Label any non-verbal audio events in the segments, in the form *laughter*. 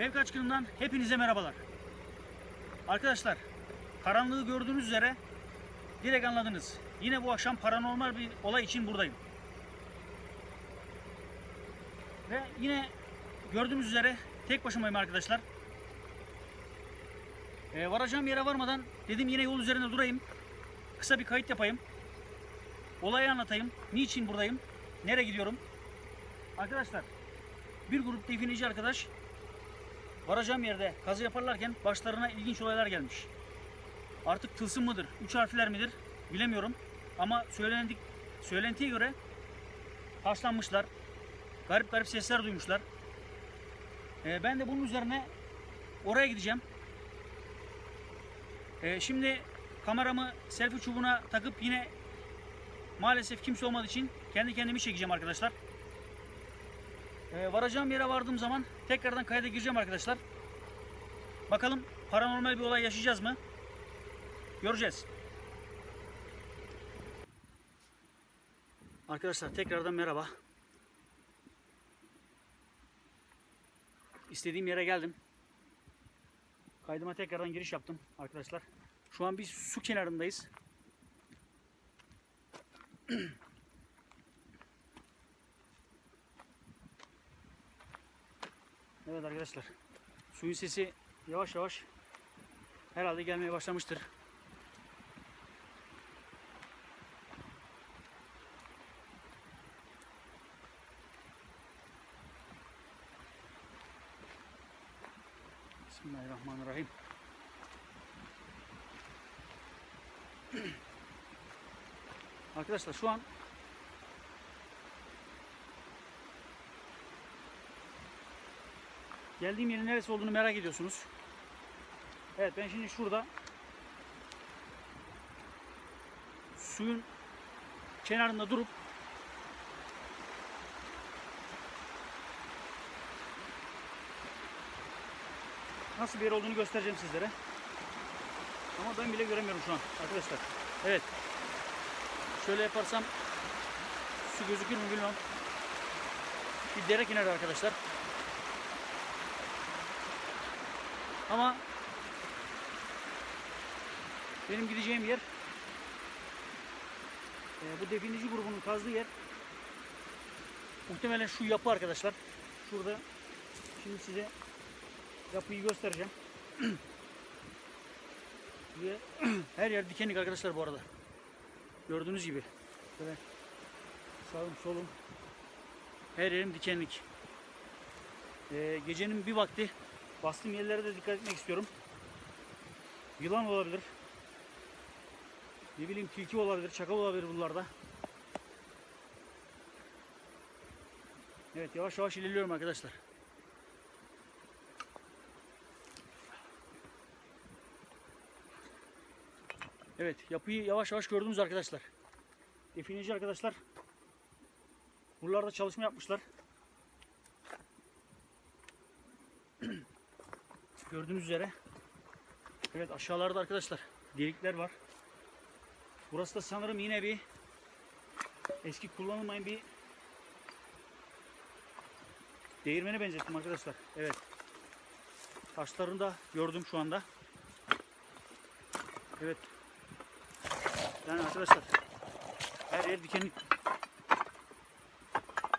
Ev kaçkınından hepinize merhabalar. Arkadaşlar, karanlığı gördüğünüz üzere direkt anladınız. Yine bu akşam paranormal bir olay için buradayım. Ve yine gördüğünüz üzere tek başımayım arkadaşlar. Ee, varacağım yere varmadan dedim yine yol üzerinde durayım. Kısa bir kayıt yapayım. Olayı anlatayım. Niçin buradayım? Nereye gidiyorum? Arkadaşlar, bir grup defineci arkadaş varacağım yerde kazı yaparlarken başlarına ilginç olaylar gelmiş. Artık tılsım mıdır, üç harfler midir bilemiyorum. Ama söylendik, söylentiye göre taşlanmışlar. Garip garip sesler duymuşlar. Ee, ben de bunun üzerine oraya gideceğim. Ee, şimdi kameramı selfie çubuğuna takıp yine maalesef kimse olmadığı için kendi kendimi çekeceğim arkadaşlar. Ee, varacağım yere vardığım zaman tekrardan kayda gireceğim arkadaşlar. Bakalım paranormal bir olay yaşayacağız mı? Göreceğiz. Arkadaşlar tekrardan merhaba. İstediğim yere geldim. Kaydıma tekrardan giriş yaptım arkadaşlar. Şu an biz su kenarındayız. *clears throat* Evet arkadaşlar. Suyun sesi yavaş yavaş herhalde gelmeye başlamıştır. Bismillahirrahmanirrahim. *clears throat* Arkadaşlar şu an Geldiğim yerin neresi olduğunu merak ediyorsunuz. Evet ben şimdi şurada suyun kenarında durup nasıl bir yer olduğunu göstereceğim sizlere. Ama ben bile göremiyorum şu an arkadaşlar. Evet. Şöyle yaparsam su gözükür mü bilmiyorum. Bir dere kenarı arkadaşlar. Ama benim gideceğim yer e, bu definici grubunun kazdığı yer muhtemelen şu yapı arkadaşlar. Şurada şimdi size yapıyı göstereceğim. *clears throat* *clears throat* Her yer dikenlik arkadaşlar bu arada. Gördüğünüz gibi. Böyle sağım solum her yerim dikenlik. E, gecenin bir vakti Bastığım yerlere de dikkat etmek istiyorum. Yılan olabilir. Ne bileyim tilki olabilir, çakal olabilir bunlarda. Evet yavaş yavaş ilerliyorum arkadaşlar. Evet yapıyı yavaş yavaş gördünüz arkadaşlar. Defineci arkadaşlar. Buralarda çalışma yapmışlar. Gördüğünüz üzere. Evet aşağılarda arkadaşlar delikler var. Burası da sanırım yine bir eski kullanılmayan bir değirmene benzettim arkadaşlar. Evet. Taşlarını da gördüm şu anda. Evet. Yani arkadaşlar her yer dikenlik.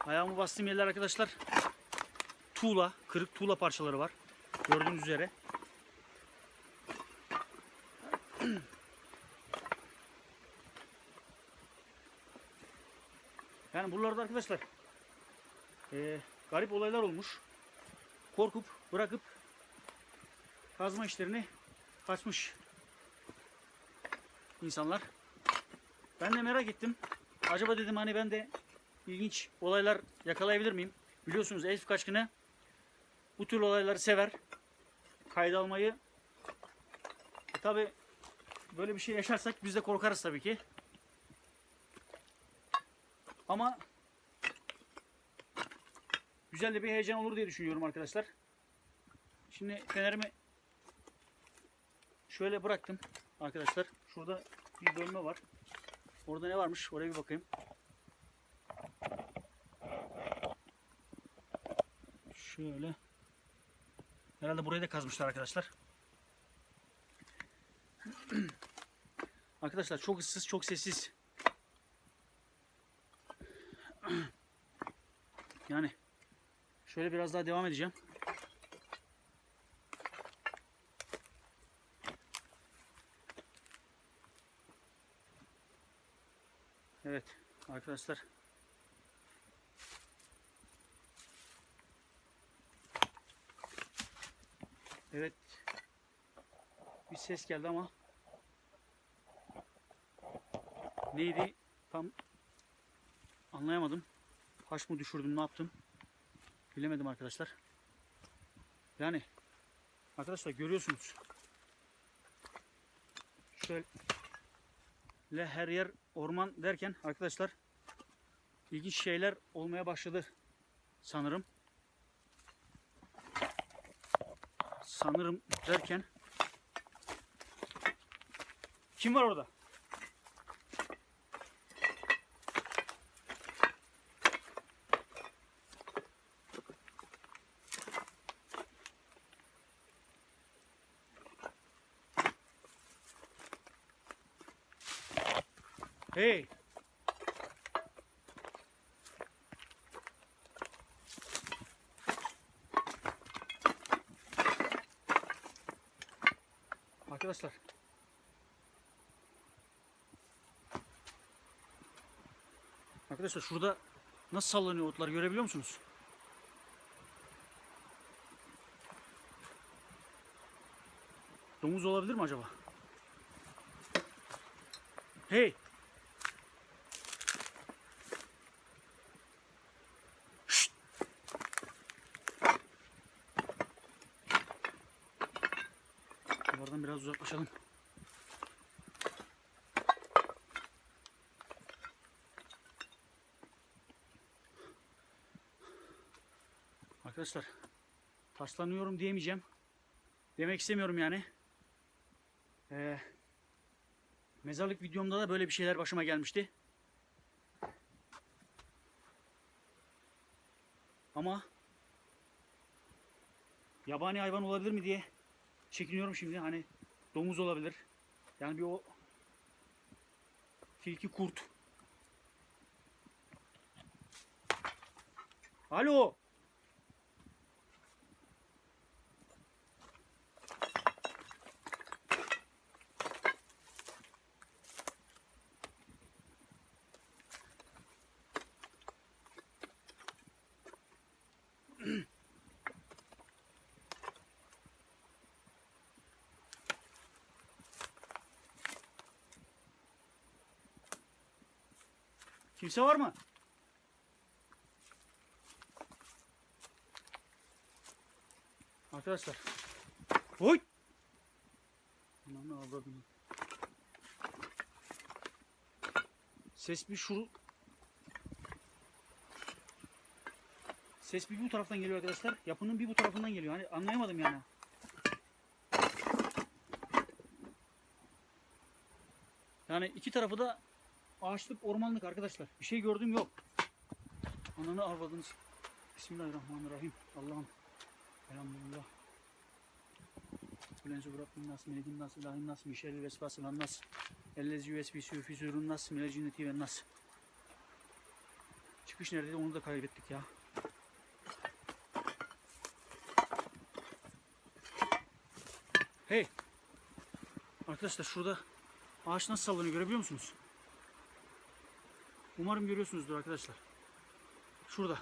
Ayağımı bastığım yerler arkadaşlar tuğla, kırık tuğla parçaları var. Gördüğünüz üzere. Yani buralarda arkadaşlar eee, garip olaylar olmuş. Korkup bırakıp kazma işlerini kaçmış insanlar. Ben de merak ettim. Acaba dedim hani ben de ilginç olaylar yakalayabilir miyim? Biliyorsunuz elf kaçkını bu tür olayları sever. Kayda almayı. E tabi böyle bir şey yaşarsak biz de korkarız tabii ki. Ama güzel de bir heyecan olur diye düşünüyorum arkadaşlar. Şimdi fenerimi şöyle bıraktım arkadaşlar. Şurada bir bölme var. Orada ne varmış? Oraya bir bakayım. Şöyle. Herhalde burayı da kazmışlar arkadaşlar. arkadaşlar çok ıssız, çok sessiz. Yani şöyle biraz daha devam edeceğim. Evet arkadaşlar. Evet. Bir ses geldi ama neydi tam anlayamadım. Haş mı düşürdüm ne yaptım bilemedim arkadaşlar. Yani arkadaşlar görüyorsunuz. Şöyle her yer orman derken arkadaşlar ilginç şeyler olmaya başladı sanırım. Sanırım derken kim var orada? Hey. Arkadaşlar. Arkadaşlar şurada nasıl sallanıyor otlar görebiliyor musunuz? Domuz olabilir mi acaba? Hey! Duvardan biraz uzaklaşalım. Arkadaşlar taşlanıyorum diyemeyeceğim. Demek istemiyorum yani. Ee, mezarlık videomda da böyle bir şeyler başıma gelmişti. Ama yabani hayvan olabilir mi diye çekiniyorum şimdi. Hani domuz olabilir. Yani bir o tilki kurt. Alo. Kimse var mı? Arkadaşlar. Oy! Ananı avradım. Ses bir şuru... Ses bir bu taraftan geliyor arkadaşlar. Yapının bir bu tarafından geliyor. Hani anlayamadım yani. Yani iki tarafı da ağaçlık, ormanlık arkadaşlar. Bir şey gördüğüm yok. Ananı avradınız. Bismillahirrahmanirrahim. Allah'ım. Elhamdülillah. Kulenzu Rabbin nas, melikin nas, ilahin nas, mişerli vesvası lan nas. Ellezi vesvisi fi sürün nas, cinneti ve nas. Çıkış neredeydi onu da kaybettik ya. Hey. Arkadaşlar şurada ağaç nasıl sallanıyor görebiliyor musunuz? Umarım görüyorsunuzdur arkadaşlar. Şurada.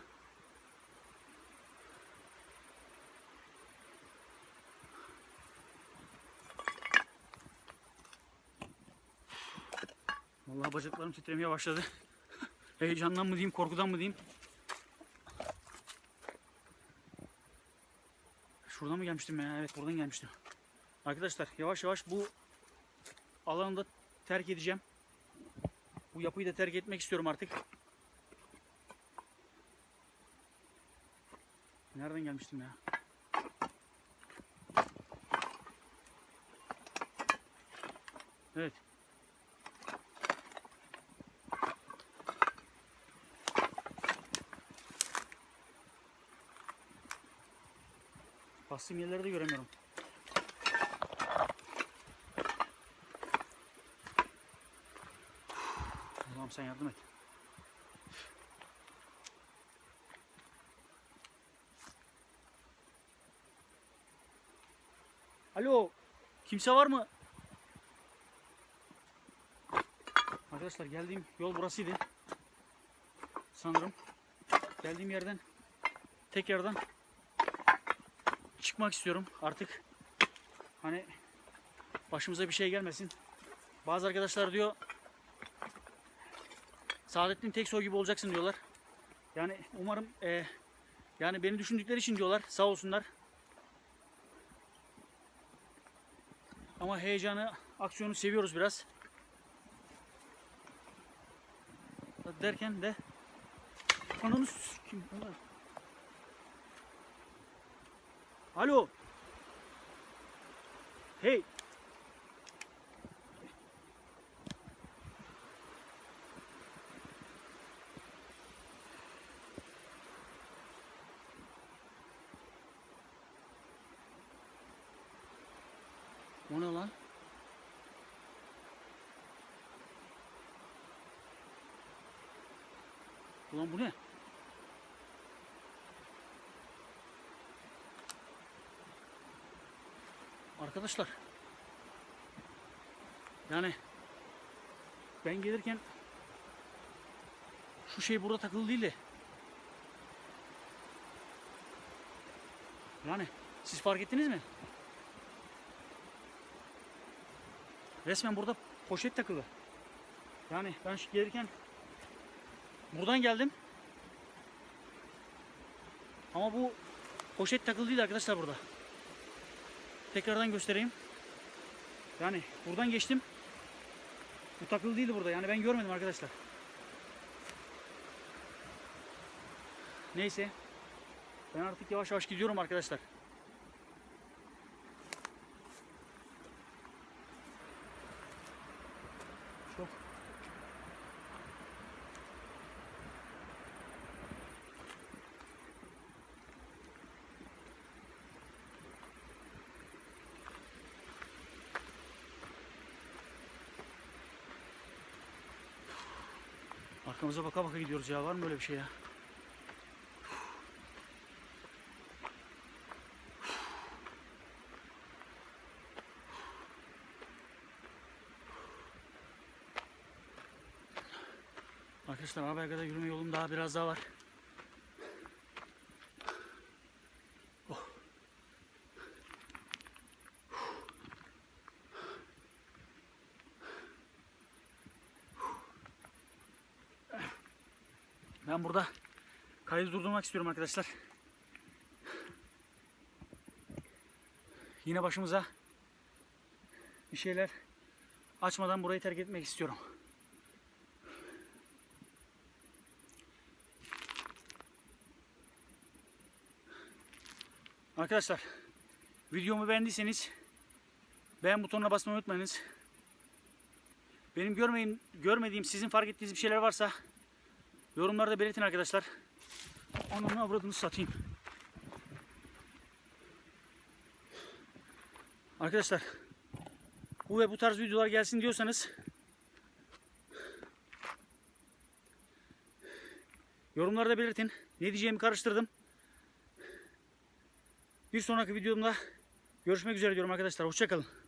Vallahi bacaklarım titremeye başladı. *laughs* Heyecandan mı diyeyim, korkudan mı diyeyim? Şuradan mı gelmiştim ya? Evet, buradan gelmiştim. Arkadaşlar yavaş yavaş bu alanı da terk edeceğim. Bu yapıyı da terk etmek istiyorum artık. Nereden gelmiştim ya? Evet. Bastığım yerleri de göremiyorum. Allah'ım sen yardım et. Alo. Kimse var mı? Arkadaşlar geldiğim yol burasıydı. Sanırım. Geldiğim yerden tekrardan çıkmak istiyorum artık. Hani başımıza bir şey gelmesin. Bazı arkadaşlar diyor Saadettin Teksoy gibi olacaksın diyorlar. Yani umarım eee, yani beni düşündükleri için diyorlar. Sağ olsunlar. Ama heyecanı, aksiyonu seviyoruz biraz. Derken de ananı kim? Alo. Hey. O ne lan? Ulan bu ne? Arkadaşlar. Yani ben gelirken şu şey burada takılı değil de yani siz fark ettiniz mi? Resmen burada poşet takılı. Yani ben gelirken buradan geldim. Ama bu poşet takılı değil arkadaşlar burada. Tekrardan göstereyim. Yani buradan geçtim. Bu takılı burada. Yani ben görmedim arkadaşlar. Neyse. Ben artık yavaş yavaş gidiyorum arkadaşlar. Çok Arkamıza baka baka gidiyoruz ya. Var mı böyle bir şey ya? Arkadaşlar kadar yürüme yolum daha biraz daha var. Ben burada kaydı durdurmak istiyorum arkadaşlar. Yine başımıza bir şeyler açmadan burayı terk etmek istiyorum. Arkadaşlar videomu beğendiyseniz beğen butonuna basmayı unutmayınız. Benim görmeyin, görmediğim sizin fark ettiğiniz bir şeyler varsa yorumlarda belirtin arkadaşlar. Ananı avradını satayım. Arkadaşlar bu ve bu tarz videolar gelsin diyorsanız yorumlarda belirtin. Ne diyeceğimi karıştırdım. Bir sonraki videomda görüşmek üzere diyorum arkadaşlar. Hoşçakalın.